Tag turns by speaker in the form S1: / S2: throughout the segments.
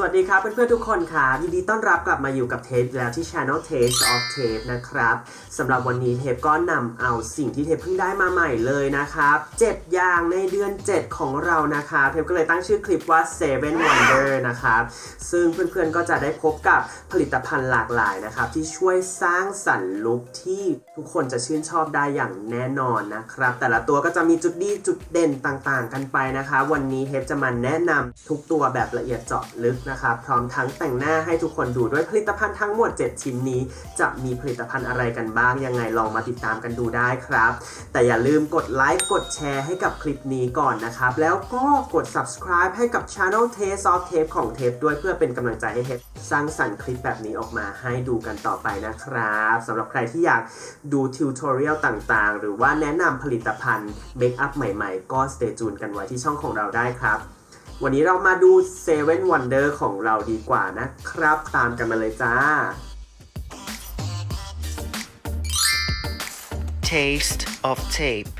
S1: สวัสดีครับเพื่อนๆทุกคนครับยินดีต้อนรับกลับมาอยู่กับเทปแล้วที่ Channel Taste of Tape นะครับสำหรับวันนี้เทปก็นำเอาสิ่งที่เทปเพิ่งได้มาใหม่เลยนะครับ 7 อย่างในเดือน 7 ของเรานะครับเทปก็เลยตั้งชื่อคลิปว่า Seven Wonder นะครับซึ่งเพื่อนๆก็จะได้พบกับผลิตภัณฑ์หลากหลายนะครับ ที่ช่วยสร้างสรรค์ลุคที่ทุกคนจะชื่นชอบได้อย่างแน่นอนนะครับ แต่ละตัวก็จะมีจุดดีจุดเด่นต่างๆ กันไปนะคะ วันนี้เทปจะมาแนะนำทุกตัวแบบละเอียดเจาะลึกนะครับ พร้อมทั้งแต่งหน้าให้ทุกคนดูด้วยผลิตภัณฑ์ทั้งหมด 7 ชิ้นนี้ จะมีผลิตภัณฑ์อะไรกันบ้าง ยังไงลองมาติดตามกันดูได้ครับ แต่อย่าลืมกดไลค์กดแชร์ให้กับคลิปนี้ก่อนนะครับ แล้วก็กด subscribe ให้กับ Channel Taste of Tape ของเทปด้วยเพื่อเป็นกำลังใจให้เทปสร้างสรรค์คลิปแบบนี้ออกมาให้ดูกันต่อไปนะครับสำหรับใครที่อยากดูทิวทอเรียลต่างๆ หรือว่าแนะนำผลิตภัณฑ์เมคอัพใหม่ๆ ก็ stay tuned กันไว้ที่ช่องของเราได้ครับ วันนี้เรามาดู Seven Wonder ของเราดีกว่านะครับ ตามกันมาเลยจ้า
S2: Taste of Tape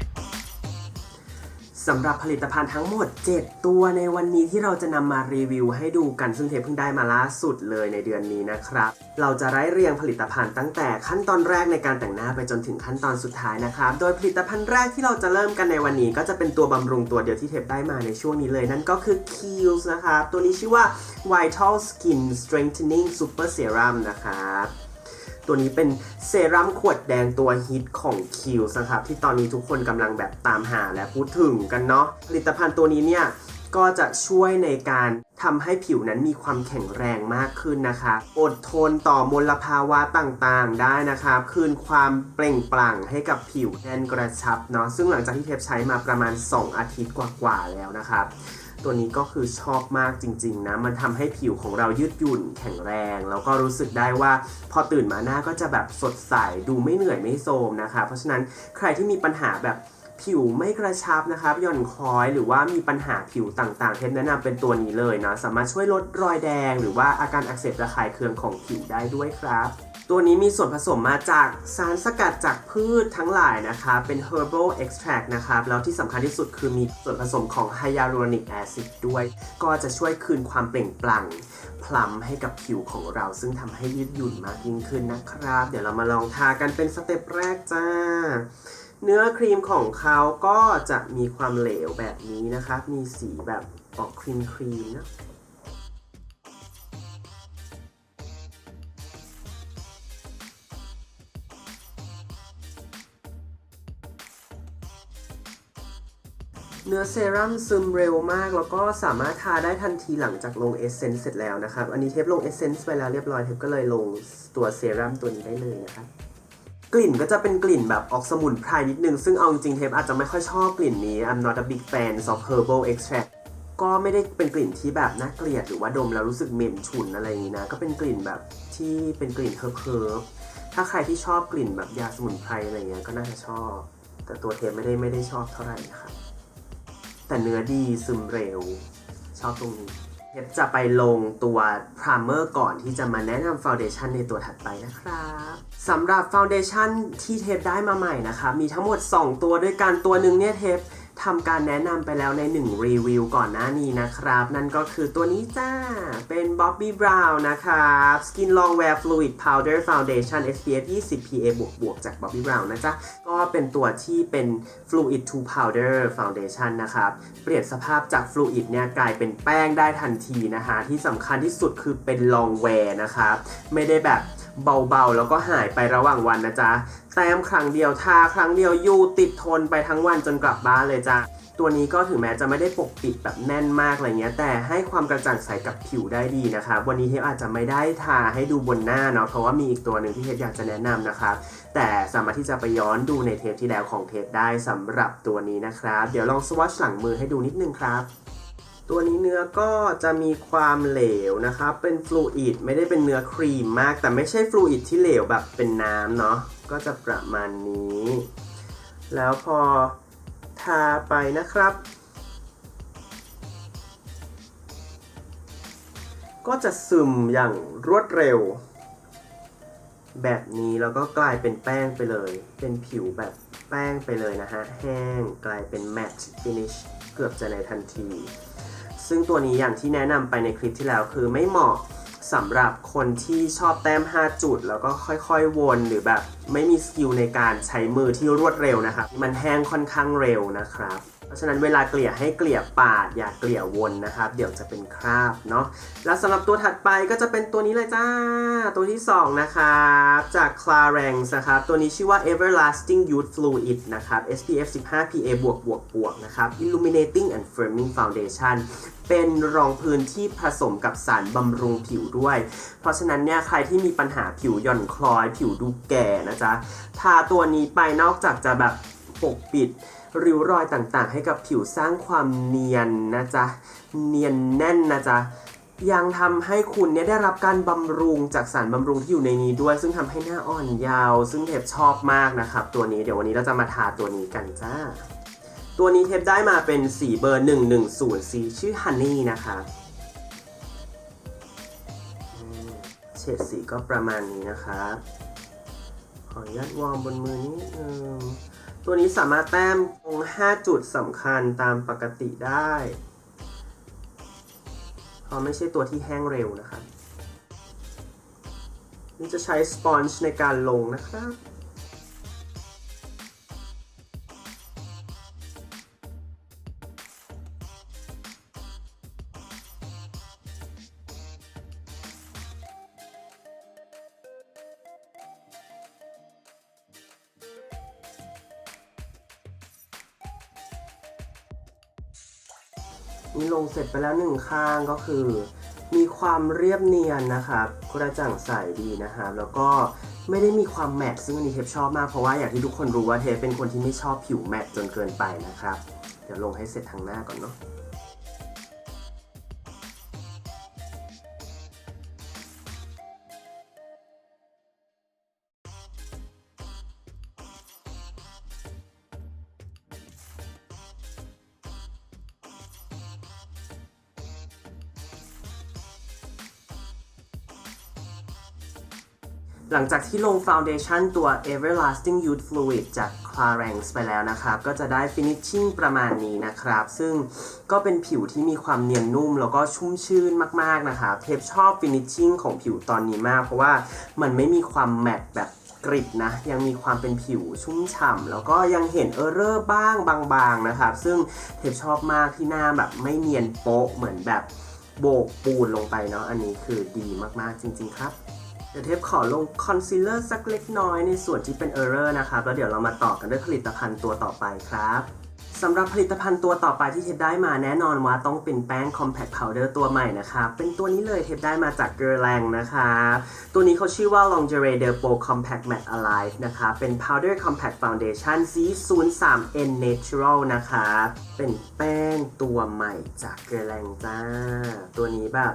S1: สำหรับผลิตภัณฑ์ทั้งหมด 7 ตัวในวันนี้ที่เราจะนำมารีวิวให้ดูกันซึ่งเทปเพิ่งได้มาล่าสุดเลยในเดือนนี้นะครับ เราจะไล่เรียงผลิตภัณฑ์ตั้งแต่ขั้นตอนแรกในการแต่งหน้าไปจนถึงขั้นตอนสุดท้ายนะครับ โดยผลิตภัณฑ์แรกที่เราจะเริ่มกันในวันนี้ ก็จะเป็นตัวบำรุงตัวเดียวที่เทปได้มาในช่วงนี้เลย นั่นก็คือ Kiehl's นะครับตัวนี้ชื่อว่า Vital Skin Strengthening Super Serum นะครับ ตัวนี้เป็นเซรั่มขวดแดงตัวฮิตของ k i l s นะครับที่ตอนนี้ทุกคนกำลังแบบตามหาและพูดถึงกันเนาะผลิตภัณฑ์ตัวนี้เนี่ยก็จะช่วยในการทำให้ผิวนั้นมีความแข็งแรงมากขึ้นนะคะ อดทนต่อมลภาวะต่างๆ ได้นะครับคืนความเปล่งปลั่งให้กับผิวแน่นกระชับเนาะซึ่งหลังจากที่เทปใช้มาประมาณ 2 อาทิตย์กว่าๆแล้วนะครับ ตัวนี้ก็คือชอบมากจริง ๆ นะ มันทำให้ผิวของเรายืดหยุ่นแข็งแรง แล้วก็รู้สึกได้ว่าพอตื่นมาหน้าก็จะแบบสดใสดูไม่เหนื่อยไม่โทรมนะคะ เพราะฉะนั้นใครที่มีปัญหาแบบผิวไม่กระชับนะครับหย่อนคล้อยหรือว่ามีปัญหาผิวต่างๆ เทปแนะนำเป็นตัวนี้เลยนะสามารถช่วยลดรอยแดง หรือว่าอาการอักเสบระคายเคืองของผิวได้ด้วยครับ ตัวนี้มีส่วนผสมมาจากสารสกัดจากพืชทั้งหลายนะคะ เป็น herbal extract นะครับ แล้วที่สำคัญที่สุดคือมีส่วนผสมของ hyaluronic acid ด้วย ก็จะช่วยคืนความเปล่งปลั่งพลัมให้กับผิวของเรา ซึ่งทำให้ยืดหยุ่นมากยิ่งขึ้นนะครับ เดี๋ยวเรามาลองทากันเป็นสเต็ปแรกจ้า เนื้อครีมของเขาก็จะมีความเหลวแบบนี้นะครับ มีสีแบบออกครีมครีมนะ เนื้อเซรั่มซึมเร็วมาก แล้วก็สามารถทาได้ทันทีหลังจากลงเอเซนส์เสร็จแล้วนะครับ อันนี้เทปลงเอเซนส์ไปแล้วเรียบร้อยเทปก็เลยลงตัวเซรั่มตัวนี้ได้เลยนะครับกลิ่นก็จะเป็นกลิ่นแบบออกสมุนไพรนิดนึง ซึ่งเอาจริงเทปอาจจะไม่ค่อยชอบกลิ่นนี้ I'm not a big fan of herbal extract ก็ไม่ได้เป็นกลิ่นที่แบบน่าเกลียดหรือว่าดมแล้วรู้สึกเหม็นฉุนอะไรอย่างนี้นะ ก็เป็นกลิ่นแบบที่เป็นกลิ่นเฮิร์บๆถ้าใครที่ชอบกลิ่นแบบยาสมุนไพรอะไรเงี้ยก็น่าจะชอบ แต่ตัวเทปไม่ได้ไม่ได้ชอบเท่าไหร่นะครับ แต่เนื้อดีซึมเร็ว ชอบตรงนี้เทปจะไปลงตัวพรามเมอร์ก่อนที่จะมาแนะนำฟาวเดชันในตัวถัดไปนะครับสำหรับฟาวเดชันที่เทปได้มาใหม่นะคะ มีทั้งหมด 2 ตัวด้วยกันตัวหนึ่งเนี่ยเทป ทำการแนะนำไปแล้วใน 1 รีวิวก่อนหน้านี้นะครับ นั่นก็คือตัวนี้จ้า เป็น Bobbi Brown นะครับ Skin Longwear Fluid Powder Foundation SPF 20 PA บวกบวกจาก Bobbi Brown นะจ๊ะ ก็เป็นตัวที่เป็น Fluid to Powder Foundation นะครับ เปลี่ยนสภาพจาก Fluid เนี่ยกลายเป็นแป้งได้ทันทีนะฮะ ที่สำคัญที่สุดคือเป็น Longwear นะครับ ไม่ได้แบบ เบาๆ แล้วก็หายไประหว่างวันนะจ๊ะ แต้มครั้งเดียวทาครั้งเดียวอยู่ติดทนไปทั้งวันจนกลับบ้านเลยจ้ะตัวนี้ก็ถึงแม้จะไม่ได้ปกปิดแบบแน่นมากอะไรเงี้ย แต่ให้ความกระจ่างใสกับผิวได้ดีนะคะ วันนี้เทปอาจจะไม่ได้ทาให้ดูบนหน้าเนาะเพราะว่ามีอีกตัวหนึ่งที่เทปอยากจะแนะนำนะครับแต่สามารถที่จะไปย้อนดูในเทปที่แล้วของเทปได้สำหรับตัวนี้นะครับ เดี๋ยวลองสวอชหลังมือให้ดูนิดนึงครับ ตัวนี้เนื้อก็จะมีความเหลวนะครับ เป็นฟลูอิดไม่ได้เป็นเนื้อครีมมาก แต่ไม่ใช่ฟลูอิดที่เหลวแบบเป็นน้ำเนาะ ก็จะประมาณนี้ แล้วพอทาไปนะครับ ก็จะซึมอย่างรวดเร็ว แบบนี้แล้วก็กลายเป็นแป้งไปเลย เป็นผิวแบบแป้งไปเลยนะฮะ แห้งกลายเป็น matte finish เกือบจะในทันที ซึ่งตัวนี้อย่างที่แนะนำไปในคลิปที่แล้วคือไม่เหมาะสำหรับคนที่ชอบแต้ม 5 จุด แล้วก็ค่อยๆ วนหรือแบบไม่มีสกิลในการใช้มือที่รวดเร็วนะครับ มันแห้งค่อนข้างเร็วนะครับ เพราะฉะนั้นเวลาเกลี่ยให้เกลี่ยปาด อย่าเกลี่ยวนนะครับ เดี๋ยวจะเป็นคราบเนาะแล้วสำหรับตัวถัดไปก็จะเป็นตัวนี้เลยจ้า ตัวที่ 2 นะครับจาก Clarence นะครับ ตัวนี้ชื่อว่า Everlasting Youth Fluid นะครับ SPF 15 PA บวกบวกบวกนะครับ Illuminating and Firming Foundation เป็นรองพื้นที่ผสมกับสารบำรุงผิวด้วย เพราะฉะนั้นเนี่ยใครที่มีปัญหาผิวหย่อนคล้อย ผิวดูแก่นะจ๊ะทาตัวนี้ไปนอกจากจะแบบปกปิด ริ้วรอยต่างๆ ให้กับผิวสร้างความเนียนนะจ๊ะ เนียนแน่นนะจ๊ะ ยังทำให้คุณเนี่ยได้รับการบำรุงจากสารบำรุงที่อยู่ในนี้ด้วย ซึ่งทำให้หน้าอ่อนยาว ซึ่งเทปชอบมากนะครับ ตัวนี้เดี๋ยววันนี้เราจะมาทาตัวนี้กันจ้า ตัวนี้เทปได้มาเป็นสีเบอร์ 110 สีชื่อ Honey นะครับอืมเฉดสีก็ประมาณนี้นะครับขออนุญาตวอร์มบนมือนิดนึง ตัวนี้สามารถแต้มตรง 5 จุดสำคัญตามปกติได้เพราะไม่ใช่ตัวที่แห้งเร็วนะครับนี่จะใช้สปอนจ์ในการลงนะครับ นี่ลงเสร็จไปแล้วหนึ่งข้างก็คือ มีความเรียบเนียนนะครับกระจ่างใสดีนะครับแล้วก็ไม่ได้มีความแมตต์ซึ่งอันนี้เทปชอบมากเพราะว่าอย่างที่ทุกคนรู้ว่าเทปเป็นคนที่ไม่ชอบผิวแมตต์จนเกินไปนะครับ เดี๋ยวลงให้เสร็จทางหน้าก่อนเนาะ หลังจากที่ลงฟ u n เดชั่นตัว Everlasting Youth Fluid จาก Clarence ไปแล้วนะครับ ก็จะได้ finishing ประมาณนี้นะครับ ซึ่งก็เป็นผิวที่มีความเนียนนุ่ม แล้วก็ชุ่มชื่นมากๆนะครับ เทปชอบ finishing ของผิวตอนนี้มาก เพราะว่ามันไม่มีความแมตต์แบบกริบนะ ยังมีความเป็นผิวชุ่มฉ่ำแล้วก็ยังเห็นเออร์เรอร์บ้างบางๆนะครับ ซึ่งเทปชอบมากที่หน้าแบบไม่เนียนโป๊ะเหมือนแบบโบกปูนลงไปเนาะ อันนี้คือดีมากๆจริง ๆ ครับ เดี๋ยวเทปขอลงคอนซีลเลอร์สักเล็กน้อยในส่วนที่เป็น Error นะครับ แล้วเดี๋ยวเรามาต่อกันด้วยผลิตภัณฑ์ตัวต่อไปครับสำหรับผลิตภัณฑ์ตัวต่อไปที่เทปได้มาแน่นอนว่าต้องเป็นแป้ง Compact Powder ตัวใหม่นะครับ เป็นตัวนี้เลยเทปได้มาจาก g e r l a n g นะครับตัวนี้เขาชื่อว่า Lingerie Derpo Compact Matte Alive นะครับเป็น Powder Compact Foundation สี 03N Natural นะครับเป็นแป้งตัวใหม่จาก g e r l a n g จ้า ตัวนี้แบบ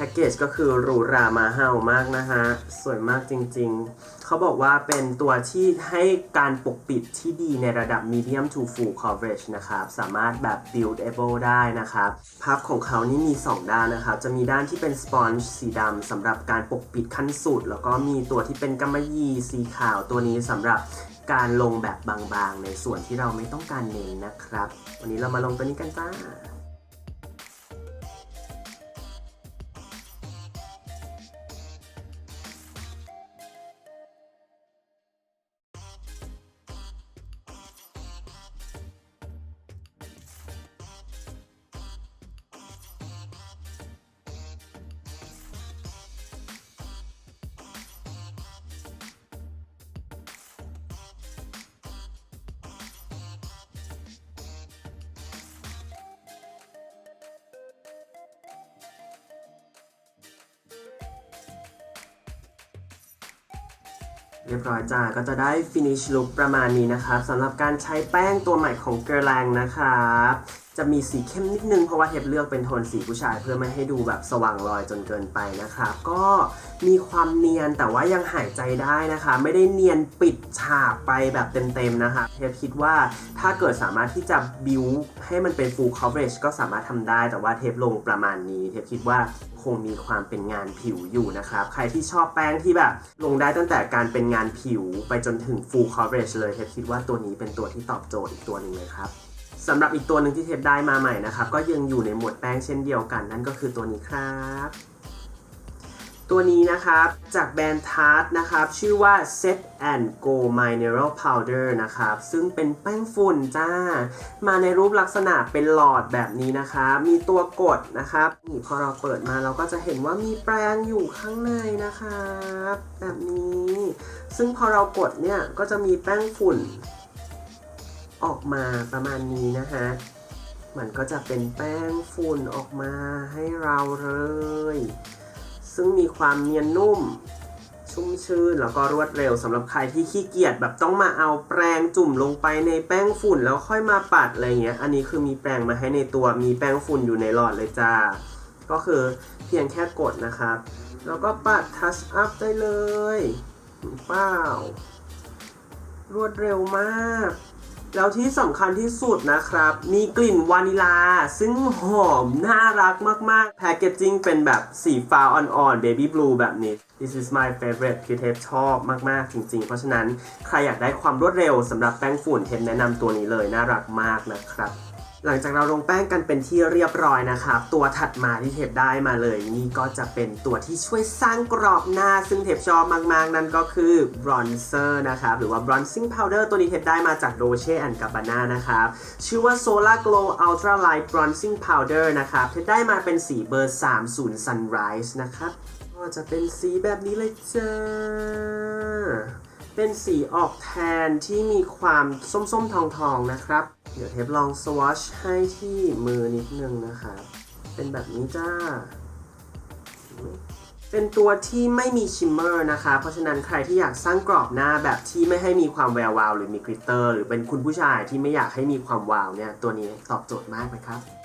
S1: แพ็กเกจก็คือหรูหรามาเห่ามากนะฮะ สวยมากจริงๆ เขาบอกว่าเป็นตัวที่ให้การปกปิดที่ดีในระดับ medium to full coverage นะครับ สามารถแบบ buildable ได้นะครับ พับของเขานี่มี 2 ด้านนะครับ จะมีด้านที่เป็นสปอนจ์สีดำสำหรับการปกปิดขั้นสุด แล้วก็มีตัวที่เป็นกำมะหยี่สีขาวตัวนี้สำหรับการลงแบบบางๆ ในส่วนที่เราไม่ต้องการเน้นนะครับ วันนี้เรามาลงตัวนี้กันจ้า เรียบร้อยจ้า ก็จะได้ finish ลุคประมาณนี้นะครับสำหรับการใช้แป้งตัวใหม่ของ g e r l a n g นะครับ จะมีสีเข้มนิดนึงเพราะว่าเทปเลือกเป็นโทนสีผู้ชาย เพื่อไม่ให้ดูแบบสว่างลอยจนเกินไปนะครับก็มีความเนียนแต่ว่ายังหายใจได้นะคะ ไม่ได้เนียนปิดฉากไปแบบเต็มๆนะคะเทปคิดว่าถ้าเกิดสามารถที่จะบิวให้มันเป็น full coverage ก็สามารถทำได้ แต่ว่าเทปลงประมาณนี้ เทปคิดว่าคงมีความเป็นงานผิวอยู่นะครับ ใครที่ชอบแป้งที่แบบลงได้ตั้งแต่การเป็นงานผิวไปจนถึง full coverage เลยเทปคิดว่าตัวนี้เป็นตัวที่ตอบโจทย์อีกตัวหนึ่งเลยครับ สำหรับอีกตัวหนึ่งที่เทปได้มาใหม่นะครับ ก็ยังอยู่ในหมวดแป้งเช่นเดียวกัน นั่นก็คือตัวนี้ครับ ตัวนี้นะครับ จากแบรนด์ทาร์ตนะครับ ชื่อว่า Set and Go Mineral Powder นะครับ ซึ่งเป็นแป้งฝุ่นจ้า มาในรูปลักษณะเป็นหลอดแบบนี้นะครับ มีตัวกดนะครับนี่พอเราเปิดมาเราก็จะเห็นว่ามีแปรงอยู่ข้างในนะครับ แบบนี้ ซึ่งพอเรากดเนี่ยก็จะมีแป้งฝุ่น ออกมาประมาณนี้นะฮะมันก็จะเป็นแป้งฝุ่นออกมาให้เราเลย ซึ่งมีความเนียนนุ่ม ชุ่มชื่นแล้วก็รวดเร็วสำหรับใครที่ขี้เกียจแบบต้องมาเอาแปรงจุ่มลงไปในแป้งฝุ่นแล้วค่อยมาปัดอะไรเงี้ย อันนี้คือมีแปรงมาให้ในตัวมีแป้งฝุ่นอยู่ในหลอดเลยจ้า ก็คือเพียงแค่กดนะครับ แล้วก็ปัดทัชอัพได้เลยเปล่ารวดเร็วมาก แล้วที่สำคัญที่สุดนะครับ มีกลิ่นวานิลา ซึ่งหอมน่ารักมาก ๆ แพคเกจจิ้งเป็นแบบสีฟ้าอ่อนๆ baby blue แบบนี้ this is my favorite คือเทปชอบมาก ๆ จริง ๆ เพราะฉะนั้นใครอยากได้ความรวดเร็วสำหรับแป้งฝุ่นเทปแนะนำตัวนี้เลย น่ารักมากนะครับ หลังจากเราลงแป้งกันเป็นที่เรียบร้อยนะครับตัวถัดมาที่เทปได้มาเลย นี่ก็จะเป็นตัวที่ช่วยสร้างกรอบหน้า ซึ่งเทปชอบมาก ๆ นั่นก็คือบรอนเซอร์นะครับ หรือว่า bronzing powder ตัวนี้เทปได้มาจาก Dolce Gabbana นะครับ ชื่อว่า Solar Glow Ultra Light Bronzing Powder นะครับ เทปได้มาเป็นสีเบอร์ 30 Sunrise นะครับก็จะเป็นสีแบบนี้เลยจ้า เป็นสีออกแทนที่มีความส้มๆ ทองๆ นะครับ เดี๋ยวเทปลองสวอชให้ที่มือนิดนึงนะครับเป็นแบบนี้จ้า เป็นตัวที่ไม่มีชิมเมอร์นะคะ เพราะฉะนั้นใครที่อยากสร้างกรอบหน้าแบบที่ไม่ให้มีความแวววาว หรือมีกริตเตอร์ หรือเป็นคุณผู้ชายที่ไม่อยากให้มีความวาวเนี่ย ตัวนี้ตอบโจทย์มากเลยครับ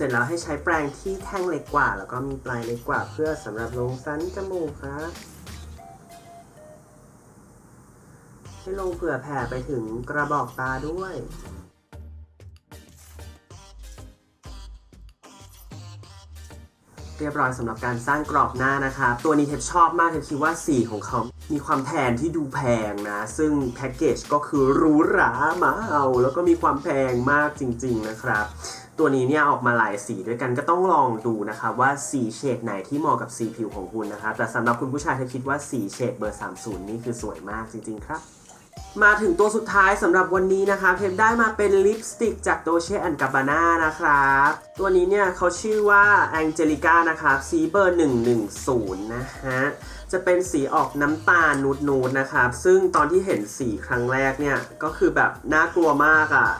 S1: ร็จแล้วให้ใช้แปรงที่แท่งเล็กกว่า แล้วก็มีปลายเล็กกว่า เพื่อสำหรับลงสันจมูกครับให้ลงเผื่อแผ่ไปถึงกระบอกตาด้วย เรียบร้อยสำหรับการสร้างกรอบหน้านะครับตัวนี้เทปชอบมากเทปคิดว่าสีของเขา มีความแทนที่ดูแพงนะ ซึ่งแพ็กเกจก็คือหรูหรามาเอาแล้วก็มีความแพงมากจริง ๆ นะครับตัวนี้เนี่ยออกมาหลายสีด้วยกันก็ต้องลองดูนะครับว่าสีเฉดไหนที่เหมาะกับสีผิวของคุณนะครับแต่สำหรับคุณผู้ชายเธอคิดว่าสีเฉดเบอร์ 30 นี่คือสวยมากจริง ๆ ครับ มาถึงตัวสุดท้ายสำหรับวันนี้นะคะเทปได้มาเป็นลิปสติกจากโดเช่แอนกับบาน่านะครับ ตัวนี้เนี่ยเขาชื่อว่าแองเจลิก้านะครับสีเบอร์ 110 นะฮะ จะเป็นสีออกน้ำตาลนูดๆนะครับ ซึ่งตอนที่เห็นสีครั้งแรกเนี่ย ก็คือแบบน่ากลัวมากอะ่ะ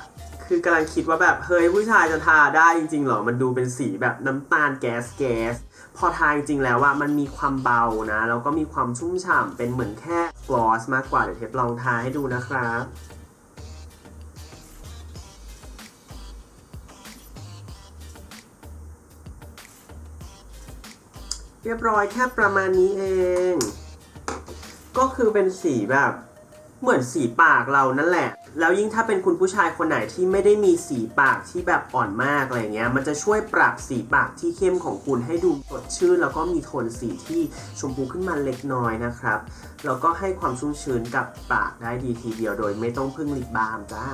S1: คือกำลังคิดว่าแบบเฮ้ยผู้ชายจะทาได้จริงๆเหรอ มันดูเป็นสีแบบน้ำตาลแก๊สแก๊สพอทาจริงๆแล้วว่ามันมีความเบานะแล้วก็มีความชุ่มฉ่ำเป็นเหมือนแค่กลอสมากกว่าเดี๋ยวเทปลองทาให้ดูนะครับเรียบร้อยแค่ประมาณนี้เอง ก็คือเป็นสีแบบ เหมือนสีปากเรานั่นแหละ แล้วยิ่งถ้าเป็นคุณผู้ชายคนไหนที่ไม่ได้มีสีปากที่แบบอ่อนมากอะไรเงี้ย มันจะช่วยปรับสีปากที่เข้มของคุณให้ดูสดชื่น แล้วก็มีโทนสีที่ชมพูขึ้นมาเล็กน้อยนะครับ แล้วก็ให้ความชุ่มชื้นกับปากได้ดีทีเดียวโดยไม่ต้องพึ่งลิปบาล์มจ้า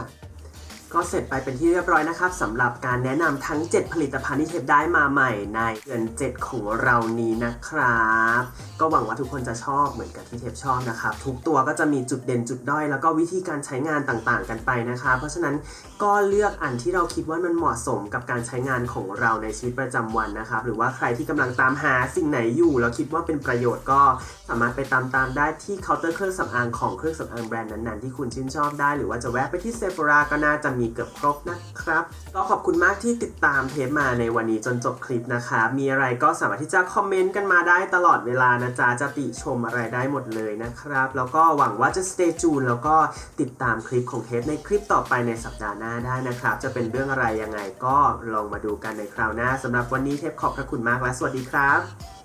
S1: ก็เสร็จไปเป็นที่เรียบร้อยนะครับสำหรับการแนะนำทั้ง 7 ผลิตภัณฑ์ที่เทปได้มาใหม่ในเดือน 7 ของเรานี้นะครับ ก็หวังว่าทุกคนจะชอบเหมือนกับที่เทปชอบนะครับ ทุกตัวก็จะมีจุดเด่นจุดด้อย แล้วก็วิธีการใช้งานต่างๆ กันไปนะคะเพราะฉะนั้นก็เลือกอันที่เราคิดว่ามันเหมาะสมกับการใช้งานของเราในชีวิตประจำวันนะครับ หรือว่าใครที่กำลังตามหาสิ่งไหนอยู่ แล้วคิดว่าเป็นประโยชน์ก็สามารถไปตามตามๆได้ที่เคาน์เตอร์เครื่องสำอางของเครื่องสำอางแบรนด์นั้นๆที่คุณชื่นชอบได้ หรือว่าจะแวะไปที่เซฟราก็น่าจะมีเกือบครบนะครับ ก็ขอบคุณมากที่ติดตามเทปมาในวันนี้จนจบคลิปนะคะ มีอะไรก็สามารถที่จะคอมเมนต์กันมาได้ตลอดเวลานะจ๊ะจะติชมอะไรได้หมดเลยนะครับ แล้วก็หวังว่าจะ stay tuned แล้วก็ติดตามคลิปของเทปในคลิปต่อไปในสัปดาห์หน้าได้นะครับ จะเป็นเรื่องอะไรยังไงก็ลองมาดูกันในคราวหน้าสำหรับวันนี้เทปขอบพระคุณมากและสวัสดีครับ